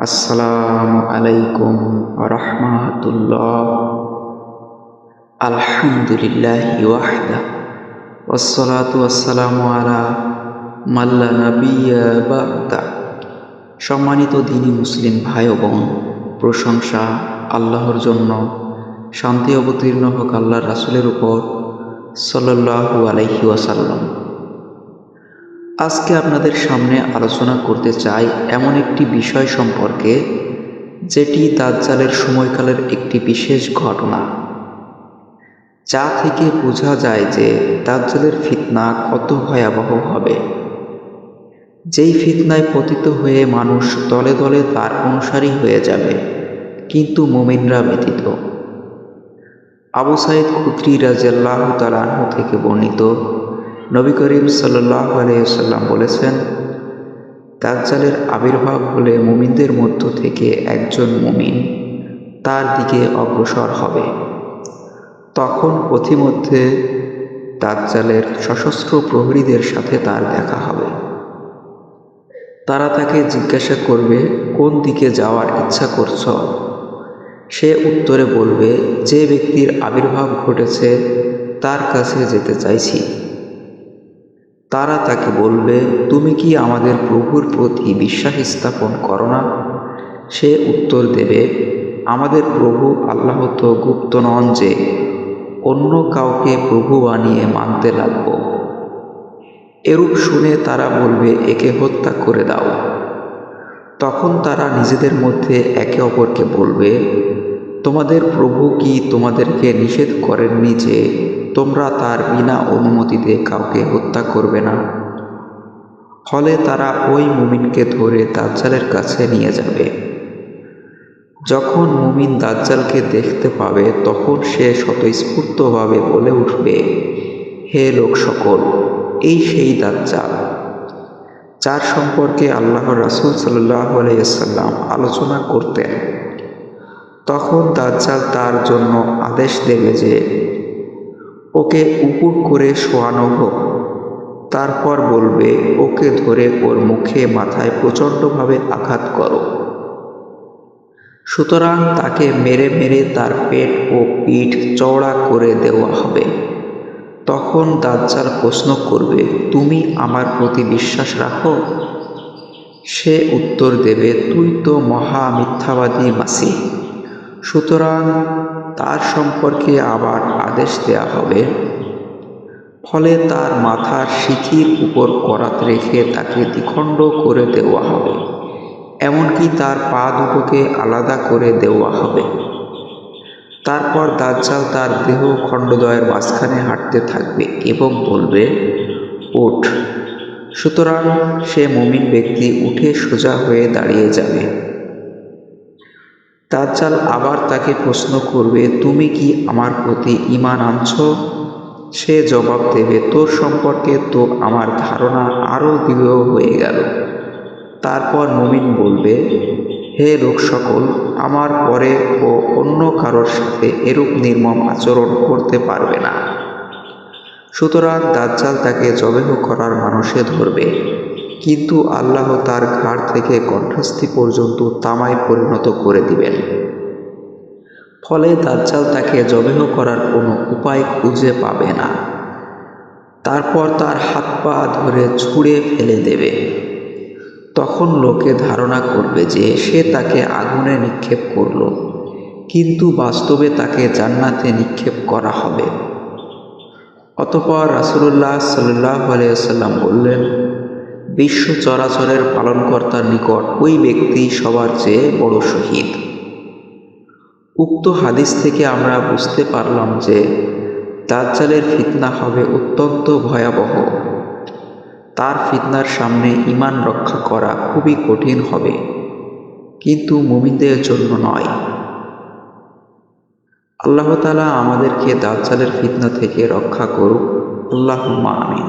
আসসালামু আলাইকুম রহমাতুল্লাহ। আলহামদুলিল্লাহ ওয়াসসালামু আলা মাল্লা সম্মানিত দিনী মুসলিম ভাই বোন, প্রশংসা আল্লাহর জন্য। শান্তি অবতীর্ণ হোক আল্লাহ রাসূলের উপর। সাল্লাল্লাহু আলাইহি ওয়াসাল্লাম। আজকে আপনাদের সামনে আলোচনা করতে চাই এমন একটি বিষয় সম্পর্কে, যেটি দাজ্জালের সময়কালের একটি বিশেষ ঘটনা। যা থেকে বোঝা যায় যে দাজ্জালের ফিতনা কত ভয়াবহ হবে। যেই ফিতনায় পতিত হয়ে মানুষ দলে দলে তার অনুসারী হয়ে যাবে, কিন্তু মোমিনরা ব্যতীত। আবু সাইদ খুদ্রি রাজিয়াল্লাহ তালাহ থেকে বর্ণিত নবী করিম সাল্লাহ আলাইসাল্লাম বলেছেন, দাজ্জালের আবির্ভাব হলে মুমিনদের মধ্য থেকে একজন মুমিন তার দিকে অগ্রসর হবে। তখন পথিমধ্যে দাজ্জালের সশস্ত্র প্রহরীদের সাথে তার দেখা হবে। তারা তাকে জিজ্ঞাসা করবে, কোন দিকে যাওয়ার ইচ্ছা করছ? সে উত্তরে বলবে, যে ব্যক্তির আবির্ভাব ঘটেছে, তার কাছে যেতে চাইছি। তারা তাকে বলবে, তুমি কি আমাদের প্রভুর প্রতি বিশ্বাস স্থাপন করো না? সে উত্তর দেবে, আমাদের প্রভু আল্লাহ তো গুপ্ত নন যে অন্য কাউকে প্রভু বানিয়ে মানতে লাগব। এরূপ শুনে তারা বলবে, একে হত্যা করে দাও। তখন তারা নিজেদের মধ্যে একে অপরকে বলবে, তোমাদের প্রভু কি তোমাদেরকে নিষেধ করেননি যে তোমরা তার বিনা অনুমতিতে কাউকে হত্যা করবে না। ফলে তারা ওই মুমিনকে ধরে দাজ্জালের কাছে নিয়ে যাবে। যখন মুমিন দাজ্জালকে দেখতে পাবে, তখন সে স্বতঃস্ফূর্তভাবে বলে উঠবে, হে লোক সকল এই সেই দাজ্জাল, যার সম্পর্কে আল্লাহর রাসুল সাল্লাহ আলাইসাল্লাম আলোচনা করতেন। তখন দাজ্জাল তার জন্য আদেশ দেবে যে ওকে উপর করে শোয়ানো হোক। তারপর বলবে, ওকে ধরে ওর মুখে মাথায় প্রচণ্ডভাবে আঘাত করো। সুতরাং তাকে মেরে মেরে তার পেট ও পিঠ চওড়া করে দেওয়া হবে। তখন দাজ্জাল প্রশ্ন করবে, তুমি আমার প্রতি বিশ্বাস রাখো? সে উত্তর দেবে, তুই তো মহা মিথ্যাবাদী মাসি। সুতরাং তার সম্পর্কে আবার আদেশ দেয়া হবে। ফলে তার মাথার শিখির উপর করাত রেখে তাকে দ্বিখণ্ড করে দেওয়া হবে। এমনকি তার পা দুটোকে আলাদা করে দেওয়া হবে। তারপর দাজ্জাল তার দেহ খণ্ডদয়ের মাঝখানে হাঁটতে থাকবে এবং বলবে, ওঠ। সুতরাং সে মুমিন ব্যক্তি উঠে সোজা হয়ে দাঁড়িয়ে যাবে। দাজ্জাল আবার তাকে প্রশ্ন করবে, তুমি কি আমার প্রতি ইমান আনছ? সে জবাব দেবে, তোর সম্পর্কে তো আমার ধারণা আরও দৃঢ় হয়ে গেল। তারপর মুমিন বলবে, হে লোক সকল, আমার পরে ও অন্য কারোর সাথে এরূপ নির্মম আচরণ করতে পারবে না। সুতরাং দাজ্জাল তাকে জবেহ করার মানুষে ধরবে। কিন্তু আল্লাহ তার ঘাড় থেকে কণ্ঠস্থি পর্যন্ত তামায় পরিণত করে দিবেন। ফলে দাজ্জাল তাকে জবেহ করার কোনো উপায় খুঁজে পাবে না। তারপর তার হাত পা ধরে ছুঁড়ে ফেলে দেবে। তখন লোকে ধারণা করবে যে সে তাকে আগুনে নিক্ষেপ করল, কিন্তু বাস্তবে তাকে জান্নাতে নিক্ষেপ করা হবে। অতপর রাসুল্লাহ সাল্লাহ আলিয়াল্লাম বললেন বিশ্ব চরাচরের পালনকর্তার নিকট ওই ব্যক্তি সবার চেয়ে বড় শহীদ। উক্ত হাদিস থেকে আমরা বুঝতে পারলাম যে দাজ্জালের ফিতনা হবে অত্যন্ত ভয়াবহ। তার ফিতনার সামনে ইমান রক্ষা করা খুবই কঠিন হবে, কিন্তু মুমিনদের জন্য নয়। আল্লাহ তালা আমাদেরকে দাজ্জালের ফিতনা থেকে রক্ষা করুক। আল্লাহ আমিন।